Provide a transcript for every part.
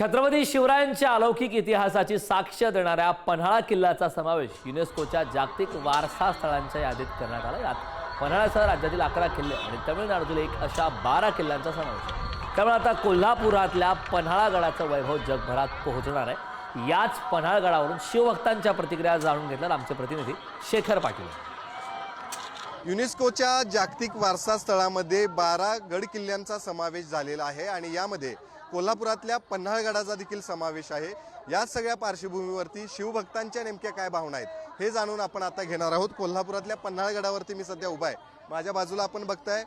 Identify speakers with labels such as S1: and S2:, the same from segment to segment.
S1: छत्रपती शिवरायांच्या अलौकिक इतिहासाची साक्ष देणाऱ्या पन्हाळा किल्ल्याचा समावेश युनेस्कोच्या जागतिक वारसा स्थळांच्या यादीत करण्यात आला. यात पन्हाळ्यासह राज्यातील अकरा किल्ले आणि तमिळनाडूतील एक अशा बारा किल्ल्यांचा समावेश आहे. त्यामुळे आता कोल्हापुरातल्या पन्हाळागडाचं वैभव जगभरात पोहोचणार आहे. याच पन्हाळगडावरून शिवभक्तांच्या प्रतिक्रिया जाणून घेतल्या आमचे प्रतिनिधी शेखर पाटील.
S2: युनेस्कोच्या जागतिक वारसा स्थळामध्ये बारा गड किल्ल्यांचा समावेश झालेला आहे आणि यामध्ये कोल्हापुरातल्या पन्हाळगडाचा देखील समावेश आहे. या सगळ्या पार्श्वभूमीवरती शिवभक्तांच्या नेमक्या काय भावना आहेत हे जाणून आपण आता घेणार आहोत. कोल्हापुरातल्या पन्हाळगडावरती मी सध्या उभा आहे. माझ्या बाजूला आपण बघताय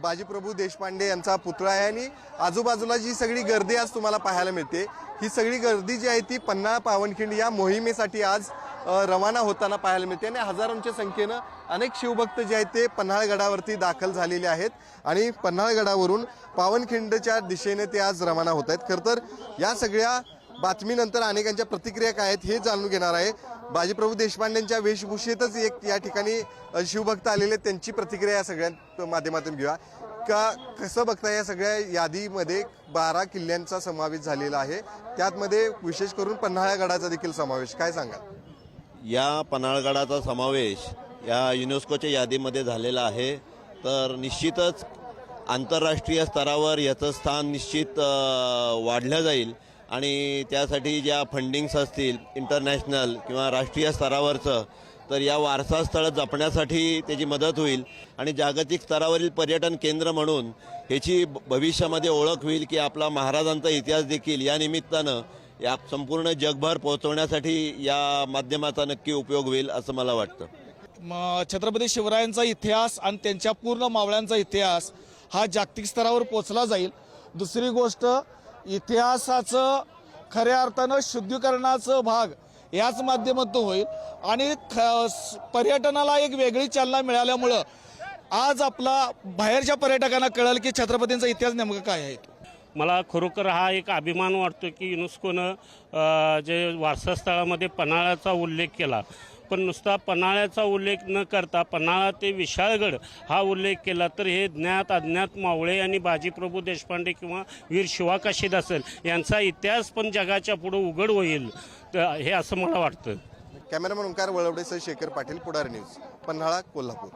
S2: बाजीप्रभू देशपांडे यांचा पुतळा आहे आणि आजूबाजूला जी सगळी गर्दी आज तुम्हाला पाहायला मिळते ही सगळी गर्दी जी आहे ती पन्हाळा पावनखिंड या मोहिमेसाठी आज रवाना होताना पाहायला मिळते आणि हजारोंच्या संख्येनं अनेक शिवभक्त जे आहेत ते पन्हाळगडावरती दाखल झालेले आहेत. आणि पन्हाळगडावरून पावनखिंडच्या दिशेने ते आज रवाना होत आहेत. खरं तर या सगळ्या बातमीनंतर अनेकांच्या प्रतिक्रिया काय आहेत हे जाणून घेणार आहे. बाजीप्रभू देशपांडेंच्या वेशभूषेतच एक या ठिकाणी शिवभक्त आलेले आहेत. त्यांची प्रतिक्रिया या सगळ्या माध्यमातून घेऊया. का कसं बघता या सगळ्या यादीमध्ये बारा किल्ल्यांचा समावेश झालेला आहे. त्यातमध्ये विशेष करून पन्हाळगडाचा देखील समावेश. काय सांगाल?
S3: या पन्हाळगडाचा समावेश या युनेस्कोच्या यादीमध्ये झालेला आहे. तर निश्चितच आंतरराष्ट्रीय स्तरावर याचं स्थान निश्चित वाढलं जाईल. आणि त्यासाठी ज्या फंडिंग्स असतील इंटरनॅशनल किंवा राष्ट्रीय स्तरावरचं तर या वारसा स्थळं जपण्यासाठी त्याची मदत होईल. आणि जागतिक स्तरावरील पर्यटन केंद्र म्हणून ह्याची भविष्यामध्ये ओळख होईल की आपला महाराजांचा इतिहास देखील या निमित्तानं या संपूर्ण जगभर पोहोचवण्यासाठी या माध्यमाचा नक्की उपयोग होईल असं मला वाटतं.
S4: छत्रपती शिवरायांचा इतिहास आणि त्यांच्या पूर्ण मावळ्यांचा इतिहास हा जागतिक स्तरावर पोचला जाईल. दुसरी गोष्ट इतिहासाचं खऱ्या अर्थानं शुद्धीकरणाचं भाग याच माध्यमातून होईल आणि ख- पर्यटनाला एक वेगळी चालना मिळाल्यामुळं आज आपला बाहेरच्या पर्यटकांना कळेल की छत्रपतींचा इतिहास नेमकं काय आहे.
S5: मला खरोखर हा एक अभिमान वाटतो की युनेस्कोनं जे वारसास्थळामध्ये पन्हाळ्याचा उल्लेख केला. पण नुसता पन्हाळ्याचा उल्लेख न करता पन्हाळा ते विशाळगड हा उल्लेख केला तर हे ज्ञात अज्ञात मावळे आणि बाजीप्रभू देशपांडे किंवा वीर शिवा काशीद असेल यांचा इतिहास पण जगाच्या पुढं उघड होईल. तर हे असं मला वाटतं.
S2: कॅमेरामन ओंकार वळवडेसह शेखर पाटील पुढारी न्यूज पन्हाळा कोल्हापूर.